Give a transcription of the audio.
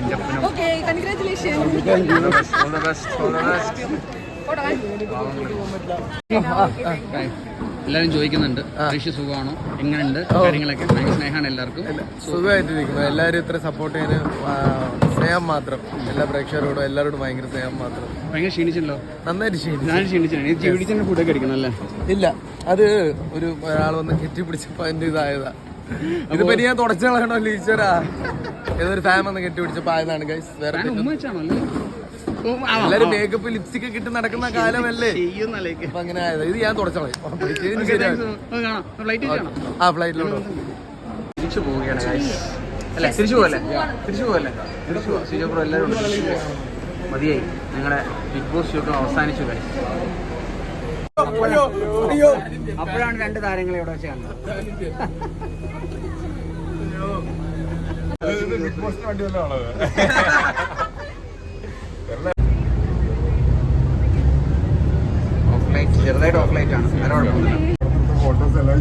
നിന്റപ്പനും okay congratulation all the best all the best എല്ലാവരും ചോദിക്കുന്നുണ്ട് ഋഷി സുഖമാണോ? എങ്ങനെയുണ്ട്? കാര്യങ്ങളൊക്കെ. ഭയങ്കര സ്നേഹമാണ് എല്ലാവർക്കും. സുഖമായിട്ടിരിക്കുന്നു. എല്ലാവരും ഇത്ര സപ്പോർട്ട് ചെയ്യാൻ സ്നേഹം മാത്രം. എല്ലാ പ്രേക്ഷകരോടും എല്ലാവരോടും ഭയങ്കര സ്നേഹം മാത്രം. ഭയങ്കര ക്ഷീണിച്ചല്ലോ നന്നായിട്ട് ക്ഷീണിച്ചു. ജീവിച്ചിന്റെ ഫുഡൊക്കെ അടിക്കണം അല്ലേ? ഇല്ല. അത് ഒരു ഒരാൾ വന്ന് കെട്ടിപ്പിടിച്ചപ്പോ അതിന്റെ ഇതായതാ. ഇതിപ്പോ ഞാൻ തുടച്ചു കളയണോ ലീച്ചറാ ഏതൊരു ഫാം ഒന്ന് കെട്ടിപ്പിടിച്ചപ്പോ പായതാണ് ഗൈസ് വേറെ ഞാൻ ഉമ്മ അല്ലേ? ഓ, ആ, എല്ലാരും മേക്കപ്പ് ലിപ്സ്റ്റിക് ഒക്കെ ഇട്ട് നടക്കുന്ന കാലമല്ലേ? അപ്പൊ അങ്ങനെ ആയത്. ഇത് ഞാൻ തുടച്ചോളെ കാണാം. ഫ്ലൈറ്റ് കാണാം. ആ ഫ്ലൈറ്റിലോട്ട് തിരിച്ചു പോവുകയാണ്. അല്ലേ തിരിച്ചു പോകല്ലേ തിരിച്ചു പോകല്ലേ തിരിച്ചു പോവാ. സിജോ പ്രോ എല്ലാവരും. മതിയായി. ഞങ്ങളുടെ ബിഗ് ബോസ് ഷൂട്ടും അവസാനിച്ചു guys. അപ്പോഴാണ് രണ്ട് താരങ്ങളെ ഇവിടെ വെച്ച് കണ്ടത്. ഓഫ് ലൈറ്റ് ചെറുതായിട്ട് ഓഫ് ലൈറ്റ് ആണ്. ഫോട്ടോസ് എല്ലാം